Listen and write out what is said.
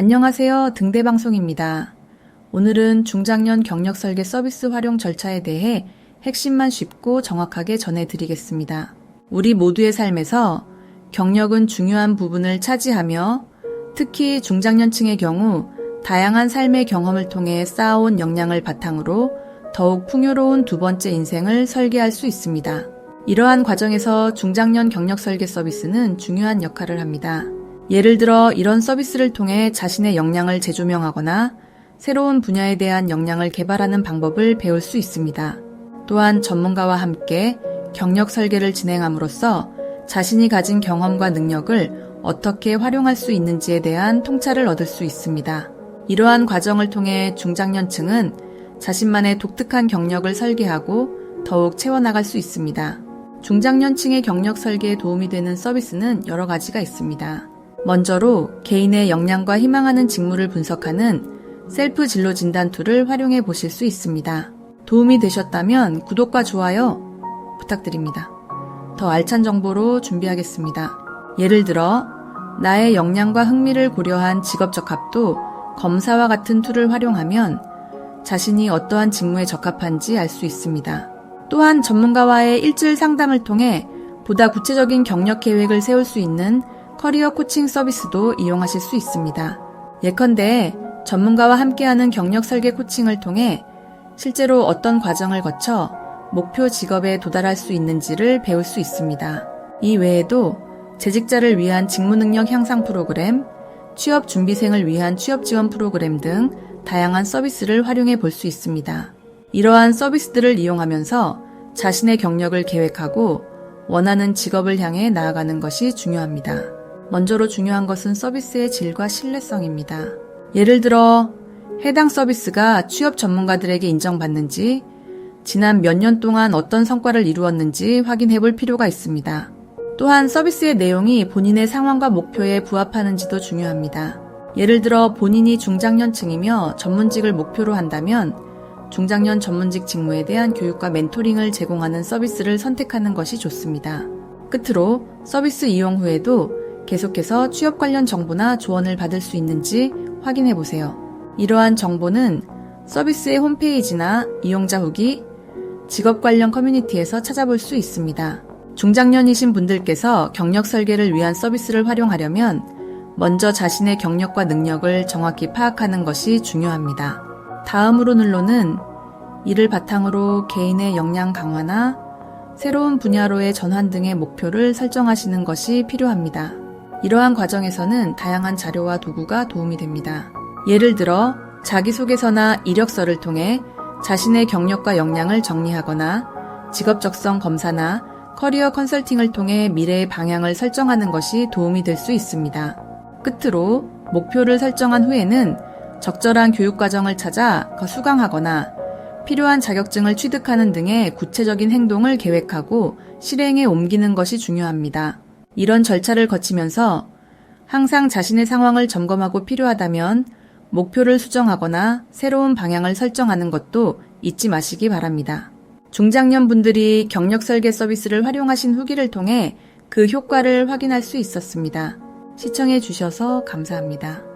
안녕하세요. 등대방송입니다. 오늘은 중장년 경력 설계 서비스 활용 절차에 대해 핵심만 쉽고 정확하게 전해드리겠습니다. 우리 모두의 삶에서 경력은 중요한 부분을 차지하며 특히 중장년층의 경우 다양한 삶의 경험을 통해 쌓아온 역량을 바탕으로 더욱 풍요로운 두 번째 인생을 설계할 수 있습니다. 이러한 과정에서 중장년 경력 설계 서비스는 중요한 역할을 합니다. 예를 들어 이런 서비스를 통해 자신의 역량을 재조명하거나 새로운 분야에 대한 역량을 개발하는 방법을 배울 수 있습니다. 또한 전문가와 함께 경력 설계를 진행함으로써 자신이 가진 경험과 능력을 어떻게 활용할 수 있는지에 대한 통찰을 얻을 수 있습니다. 이러한 과정을 통해 중장년층은 자신만의 독특한 경력을 설계하고 더욱 채워나갈 수 있습니다. 중장년층의 경력 설계에 도움이 되는 서비스는 여러 가지가 있습니다. 먼저로 개인의 역량과 희망하는 직무를 분석하는 셀프 진로 진단 툴을 활용해 보실 수 있습니다. 도움이 되셨다면 구독과 좋아요 부탁드립니다. 더 알찬 정보로 준비하겠습니다. 예를 들어 나의 역량과 흥미를 고려한 직업 적합도 검사와 같은 툴을 활용하면 자신이 어떠한 직무에 적합한지 알 수 있습니다. 또한 전문가와의 일주일 상담을 통해 보다 구체적인 경력 계획을 세울 수 있는 커리어 코칭 서비스도 이용하실 수 있습니다. 예컨대 전문가와 함께하는 경력 설계 코칭을 통해 실제로 어떤 과정을 거쳐 목표 직업에 도달할 수 있는지를 배울 수 있습니다. 이 외에도 재직자를 위한 직무 능력 향상 프로그램, 취업 준비생을 위한 취업 지원 프로그램 등 다양한 서비스를 활용해 볼 수 있습니다. 이러한 서비스들을 이용하면서 자신의 경력을 계획하고 원하는 직업을 향해 나아가는 것이 중요합니다. 먼저로 중요한 것은 서비스의 질과 신뢰성입니다. 예를 들어 해당 서비스가 취업 전문가들에게 인정받는지 지난 몇 년 동안 어떤 성과를 이루었는지 확인해 볼 필요가 있습니다. 또한 서비스의 내용이 본인의 상황과 목표에 부합하는지도 중요합니다. 예를 들어 본인이 중장년층이며 전문직을 목표로 한다면 중장년 전문직 직무에 대한 교육과 멘토링을 제공하는 서비스를 선택하는 것이 좋습니다. 끝으로 서비스 이용 후에도 계속해서 취업 관련 정보나 조언을 받을 수 있는지 확인해 보세요. 이러한 정보는 서비스의 홈페이지나 이용자 후기, 직업 관련 커뮤니티에서 찾아볼 수 있습니다. 중장년이신 분들께서 경력 설계를 위한 서비스를 활용하려면 먼저 자신의 경력과 능력을 정확히 파악하는 것이 중요합니다. 다음으로 눌러는 이를 바탕으로 개인의 역량 강화나 새로운 분야로의 전환 등의 목표를 설정하시는 것이 필요합니다. 이러한 과정에서는 다양한 자료와 도구가 도움이 됩니다. 예를 들어 자기소개서나 이력서를 통해 자신의 경력과 역량을 정리하거나 직업 적성 검사나 커리어 컨설팅을 통해 미래의 방향을 설정하는 것이 도움이 될 수 있습니다. 끝으로 목표를 설정한 후에는 적절한 교육 과정을 찾아 그 수강하거나 필요한 자격증을 취득하는 등의 구체적인 행동을 계획하고 실행에 옮기는 것이 중요합니다. 이런 절차를 거치면서 항상 자신의 상황을 점검하고 필요하다면 목표를 수정하거나 새로운 방향을 설정하는 것도 잊지 마시기 바랍니다. 중장년 분들이 경력 설계 서비스를 활용하신 후기를 통해 그 효과를 확인할 수 있었습니다. 시청해 주셔서 감사합니다.